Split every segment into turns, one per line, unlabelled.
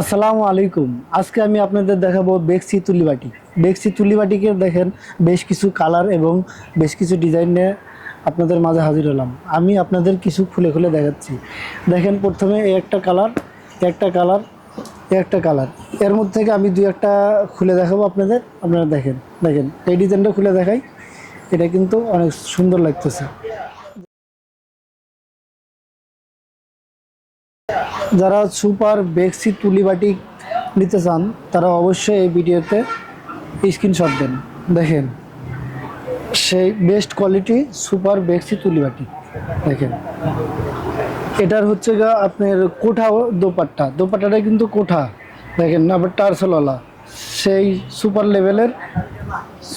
আসসালামু আলাইকুম। আজকে আমি আপনাদের দেখাবো বেক্সি তুলিবাটি বেক্সি তুলিবাটিকে দেখেন, বেশ কিছু কালার এবং বেশ কিছু ডিজাইন নিয়ে আপনাদের মাঝে হাজির হলাম। আমি আপনাদের কিছু খুলে খুলে দেখাচ্ছি। দেখেন, প্রথমে এই একটা কালার একটা কালার একটা কালার। এর মধ্যে থেকে আমি দুই একটা খুলে দেখাবো আপনাদের। আপনারা দেখেন দেখেন, এই ডিজাইনটা খুলে দেখাই। এটা কিন্তু অনেক সুন্দর লাগতেছে। যারা সুপার বেক্সি তুলি বাটি নিতে চান, তারা অবশ্যই এই ভিডিওতে স্ক্রিনশট দেন। দেখেন, সেই বেস্ট কোয়ালিটি সুপার বেক্সি তুলি বাটি। দেখেন, এটার হচ্ছে গা আপনার কোঠা দোপাট্টা। দোপাট্টাটা কিন্তু কোঠা। দেখেন, আবার টার্সেলওয়ালা। সেই সুপার লেভেলের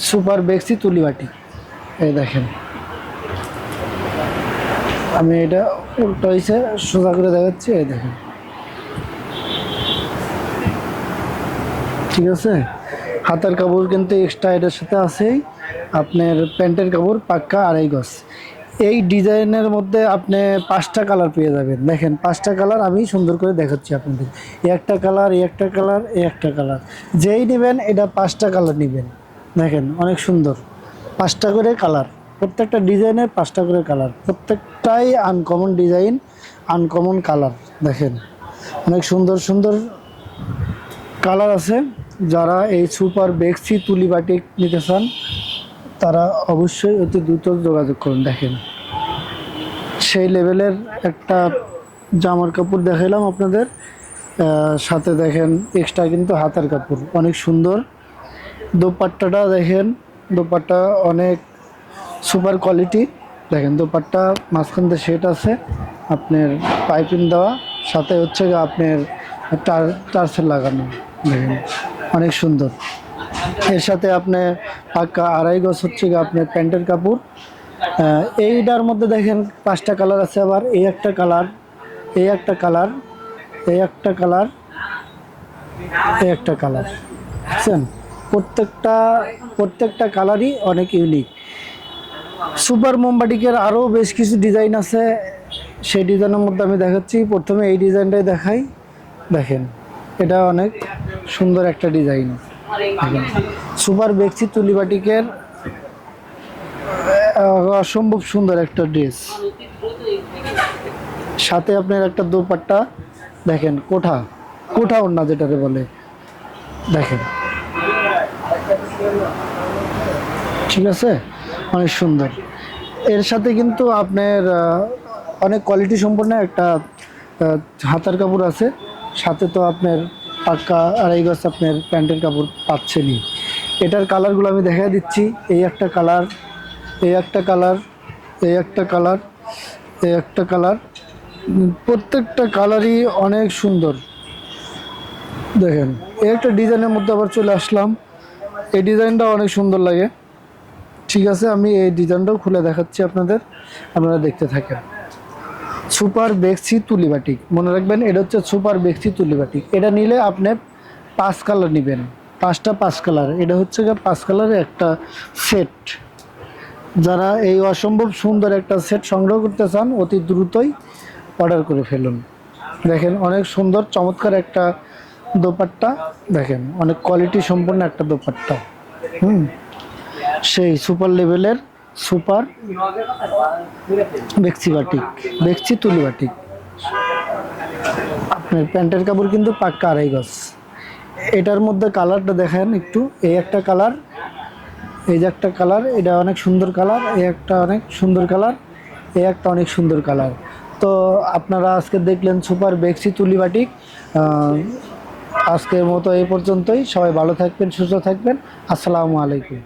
সুপার বেক্সি তুলি বাটি। এই দেখেন, আমি এটা উল্টো সোজা করে দেখাচ্ছি, এই দেখেন। ঠিক আছে? হাতের কাপড় কিন্তু এক্সট্রা এটার সাথে আছেই। আপনার প্যান্টের কাপড় পাক্কা আড়াই গজ এই ডিজাইনের মধ্যে আপনি পাঁচটা কালার পেয়ে যাবেন। দেখেন, পাঁচটা কালার আমি সুন্দর করে দেখাচ্ছি আপনাদের। একটা কালার, এই একটা কালার, এই একটা কালার। যেই নেবেন, এটা পাঁচটা কালার নেবেন। দেখেন, অনেক সুন্দর। পাঁচটা করে কালার। প্রত্যেকটা ডিজাইনের পাঁচটা করে কালার। প্রত্যেকটাই আনকমন ডিজাইন আনকমন কালার দেখেন। অনেক সুন্দর সুন্দর কালার আছে। যারা এই সুপার বেক্সি তুলি বাটিক নিতে চান, তারা অবশ্যই অতি দ্রুত যোগাযোগ করুন, দেখেন। সেই লেভেলের একটা জামার কাপড় দেখাইলাম আপনাদের। সাথে দেখেন এক্সট্রা কিন্তু হাতের কাপড়, অনেক সুন্দর। দোপাট্টাটা দেখেন, দোপাট্টা অনেক সুপার কোয়ালিটি। দেখেন, দোপাট্টা মাঝখান দিয়ে সেট আছে, আপনার পাইপিং দেওয়া, সাথে হচ্ছে আপনার টার, টার্সেল লাগানো, দেখেন, অনেক সুন্দর। এর সাথে আপনি পাক্কা আড়াই গজ হচ্ছে আপনার প্যান্টের কাপড়। এইটার মধ্যে দেখেন পাঁচটা কালার আছে আবার, এই একটা কালার, এই একটা কালার, এই একটা কালার, এই একটা কালার, বুঝছেন? প্রত্যেকটা প্রত্যেকটা কালারই অনেক ইউনিক সুপার মোমবাটিকের আরও বেশ কিছু ডিজাইন আছে। সেই ডিজাইনের মধ্যে আমি দেখাচ্ছি। প্রথমে এই ডিজাইনটাই দেখাই। দেখেন, এটা অনেক সুন্দর একটা ডিজাইন। সুপার বেক্সি তুলিবাটিকের অসম্ভব সুন্দর একটা ড্রেস। সাথে আপনার একটা দোপাট্টা। দেখেন, কোঠা। কোঠা ওড়না যেটাকে বলে। দেখেন। ঠিক আছে? অনেক সুন্দর। এর সাথে কিন্তু আপনার অনেক কোয়ালিটি সম্পন্ন একটা হাতার কাপড় আছে। সাথে তো আপনার পাক্কা আড়াই গজ আপনার প্যান্টের কাপড় পাচ্ছেনই। এটার কালারগুলো আমি দেখা দিচ্ছি। এই একটা কালার এই একটা কালার এই একটা কালার এই একটা কালার প্রত্যেকটা কালারই অনেক সুন্দর। দেখেন, এই একটা ডিজাইনের মধ্যে আবার চলে আসলাম। এই ডিজাইনটা অনেক সুন্দর লাগে। ঠিক আছে, আমি এই ডিজাইনটাও খুলে দেখাচ্ছি আপনাদের, আপনারা দেখতে থাকেন। সুপার বেক্সি তুলিবাটিক মনে রাখবেন এটা হচ্ছে সুপার বেক্সি তুলিবাটিক এটা নিলে আপনি পাঁচ কালার নেবেন, পাঁচটা পাঁচ কালার। এটা হচ্ছে গিয়ে পাঁচ কালারের একটা সেট। যারা এই অসম্ভব সুন্দর একটা সেট সংগ্রহ করতে চান, অতি দ্রুতই অর্ডার করে ফেলুন। দেখেন অনেক সুন্দর, চমৎকার একটা দোপাট্টা। দেখেন, অনেক কোয়ালিটি সম্পন্ন একটা দোপাট্টা। হুম। সেই সুপার লেভেলের সুপার বেক্সি বাটিক, বেক্সি তুলি বাটিক। আপনার প্যান্টের কাপড় কিন্তু পাক্কা আড়াই গজ। এটার মধ্যে কালারটা দেখেন একটু, এই একটা কালার, এই যে একটা কালার, এটা অনেক সুন্দর কালার, এই একটা অনেক সুন্দর কালার, এই একটা অনেক সুন্দর কালার। তো আপনারা আজকে দেখলেন সুপার বেক্সি তুলি বাটিক। আজকের মতো এই পর্যন্তই। সবাই ভালো থাকবেন, সুস্থ থাকবেন। আসসালামু আলাইকুম।